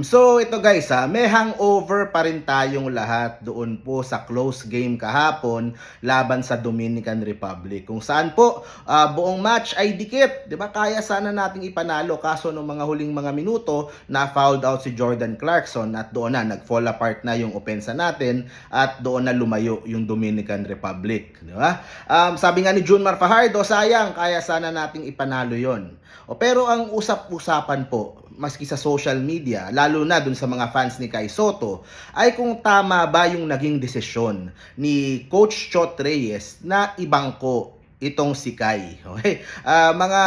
So ito guys ha, may hangover pa rin tayong lahat doon po sa close game kahapon laban sa Dominican Republic. Kung saan po ah, buong match ay dikit, 'di ba? Kaya sana nating ipanalo kaso nung mga huling mga minuto na fouled out si Jordan Clarkson at doon na nag-fall apart na yung opensa natin at doon na lumayo yung Dominican Republic, 'di ba? Um, sabi nga ni Junmar Fajardo, sayang kaya sana nating ipanalo 'yon. O pero ang usap-usapan po maski sa social media, lalo na dun sa mga fans ni Kai Soto, ay kung tama ba yung naging desisyon ni Coach Chot Reyes na ibangko itong si Kai. Okay? Ah, mga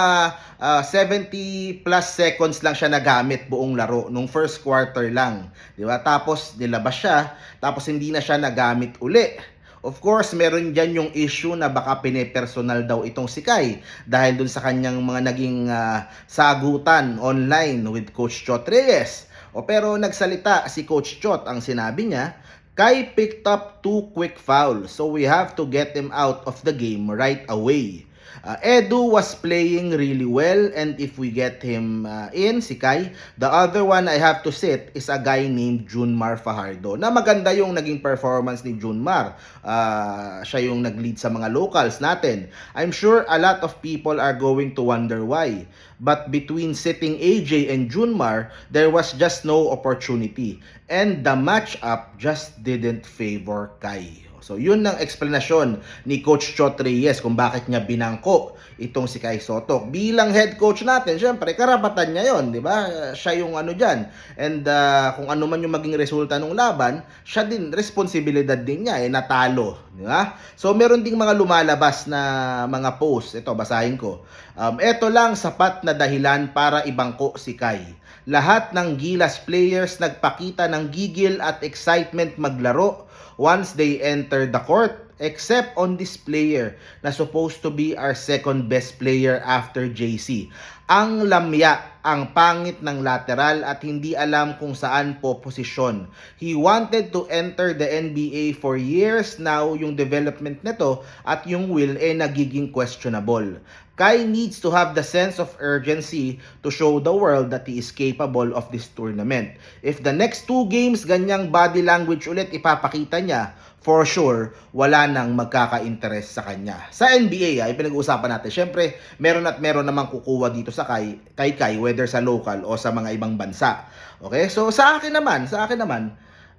ah, 70 plus seconds lang siya nagamit buong laro nung first quarter lang, 'di ba? Tapos nilabas siya, tapos hindi na siya nagamit uli. Of course, meron dyan yung issue na baka pinepersonal daw itong si Kai dahil dun sa kanyang mga naging ah, sagutan online with Coach Chot Reyes. O pero nagsalita si Coach Chot, ang sinabi niya, Kai picked up two quick fouls, so we have to get him out of the game right away. Uh, Edu was playing really well and if we get him uh, in, si Kai, the other one I have to sit is a guy named Junmar Fajardo na maganda yung naging performance ni Junmar. Uh, siya yung nag-lead sa mga locals natin. I'm sure a lot of people are going to wonder why. But between sitting AJ and Junmar, there was just no opportunity. And the matchup just didn't favor Kai. So, yun ang explanasyon ni Coach Chot Reyes kung bakit niya binangko itong si Kai Soto. Bilang head coach natin, syempre, karapatan niya yon di ba? Siya yung ano dyan. And uh, kung ano man yung maging resulta ng laban, siya din, responsibilidad din niya, eh, natalo. Di ba? So, meron ding mga lumalabas na mga post. Ito, basahin ko. Um, ito lang sapat na dahilan para ibangko si Kai. Lahat ng Gilas players nagpakita ng gigil at excitement maglaro once they enter the court except on this player na supposed to be our second best player after JC. Ang lamya, ang pangit ng lateral at hindi alam kung saan po posisyon. He wanted to enter the NBA for years now yung development nito at yung will eh nagiging questionable. Kai needs to have the sense of urgency to show the world that he is capable of this tournament. If the next two games ganyang body language ulit ipapakita niya, for sure, wala nang magkaka-interest sa kanya. Sa NBA, ay pinag-uusapan natin. Siyempre, meron at meron namang kukuha dito sa kay, kay Kai, whether sa local o sa mga ibang bansa. Okay? So, sa akin naman, sa akin naman,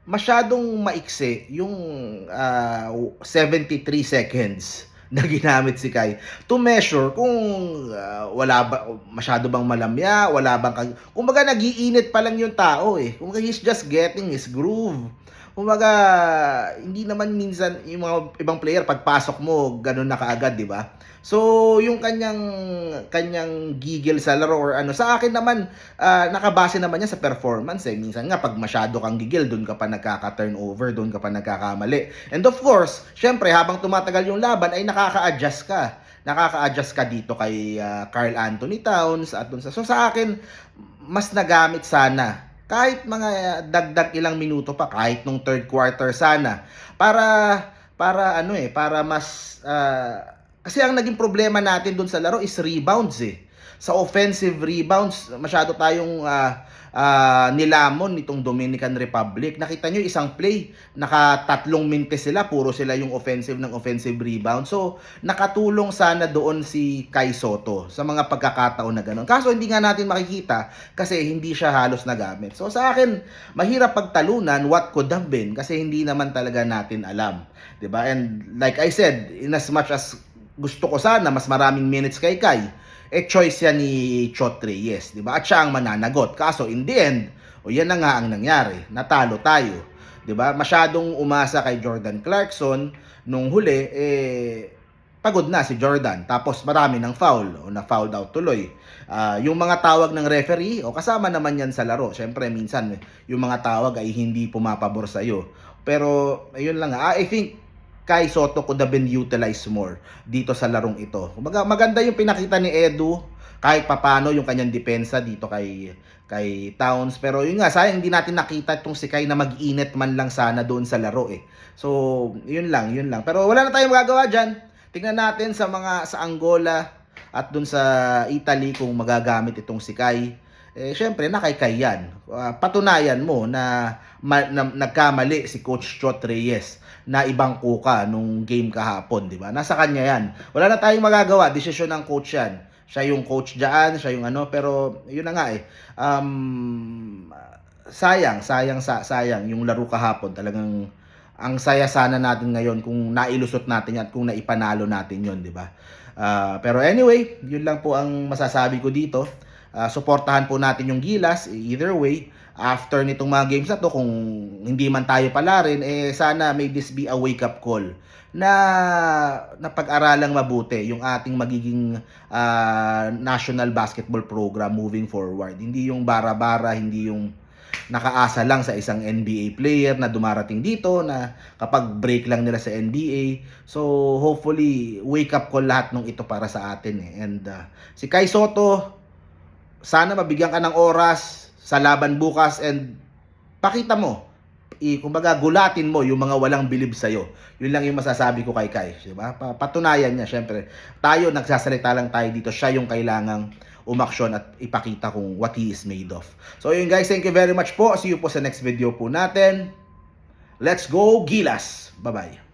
masyadong maiksi yung ah, 73 seconds na ginamit si Kai to measure kung ah, wala ba masyado bang malamya, wala bang kag kumbaga nagiinit pa lang yung tao eh. Kumbaga he's just getting his groove. Kumbaga hindi naman minsan yung mga ibang player pagpasok mo ganun na kaagad, di ba? So, yung kanyang kanyang gigil sa laro or ano, sa akin naman ah, nakabase naman niya sa performance eh. Minsan nga pag masyado kang gigil, doon ka pa nagkaka-turnover, doon ka pa nagkakamali. And of course, syempre habang tumatagal yung laban ay nakaka-adjust ka. Nakaka-adjust ka dito kay ah, Carl Anthony Towns at dun sa So sa akin, mas nagamit sana kahit mga dagdag ilang minuto pa kahit nung third quarter sana para para ano eh para mas ah, kasi ang naging problema natin doon sa laro is rebounds eh. Sa offensive rebounds, masyado tayong ah, ah, nilamon nitong Dominican Republic. Nakita nyo isang play, nakatatlong minutes sila, puro sila yung offensive ng offensive rebound. So, nakatulong sana doon si Kai Soto sa mga pagkakataon na gano'n. Kaso hindi nga natin makikita kasi hindi siya halos nagamit. So, sa akin, mahirap pagtalunan what could have been kasi hindi naman talaga natin alam. ba And like I said, in as much as gusto ko sana mas maraming minutes kay Kai, eh choice yan ni Chot Reyes, di ba? At siya ang mananagot. Kaso in the end, o yan na nga ang nangyari, natalo tayo. Di ba? Masyadong umasa kay Jordan Clarkson nung huli, eh, pagod na si Jordan. Tapos marami ng foul o na-fouled out tuloy. Ah, yung mga tawag ng referee, o kasama naman yan sa laro. Siyempre, minsan, yung mga tawag ay hindi pumapabor sa iyo. Pero, ayun lang. Ah, I think, Kai Soto could have been utilized more dito sa larong ito. Kumbaga, maganda yung pinakita ni Edu kahit papano yung kanyang depensa dito kay kay Towns pero yun nga sayang hindi natin nakita itong si Kai na mag-init man lang sana doon sa laro eh. So, yun lang, yun lang. Pero wala na tayong magagawa diyan. Tingnan natin sa mga sa Angola at doon sa Italy kung magagamit itong si Kai. Eh syempre nakaykay yan. Ah, patunayan mo na, ma- na nagkamali si Coach Chot Reyes na ibang kuka nung game kahapon, di ba? Nasa kanya yan. Wala na tayong magagawa, desisyon ng coach yan. Siya yung coach diyan, siya yung ano, pero yun na nga eh. Um, sayang, sayang, sa, sayang yung laro kahapon. Talagang ang saya sana natin ngayon kung nailusot natin yan, kung naipanalo natin yon di ba? Ah, pero anyway, yun lang po ang masasabi ko dito. Ah, suportahan po natin yung Gilas, either way. After nitong mga games na to, kung hindi man tayo pala rin, eh sana may this be a wake-up call na napag-aralang mabuti yung ating magiging ah, national basketball program moving forward. Hindi yung bara-bara, hindi yung nakaasa lang sa isang NBA player na dumarating dito na kapag break lang nila sa NBA. So hopefully wake up call lahat ng ito para sa atin eh. And uh, si Kai Soto sana mabigyan ka ng oras sa laban bukas and pakita mo i kumbaga gulatin mo yung mga walang bilib sa Yun lang yung masasabi ko kay Kai, di ba? Pa- Patunayan niya syempre. Tayo nagsasalita lang tayo dito, siya yung kailangang umaksyon at ipakita kung what he is made of. So yun guys, thank you very much po. See you po sa next video po natin. Let's go Gilas. Bye-bye.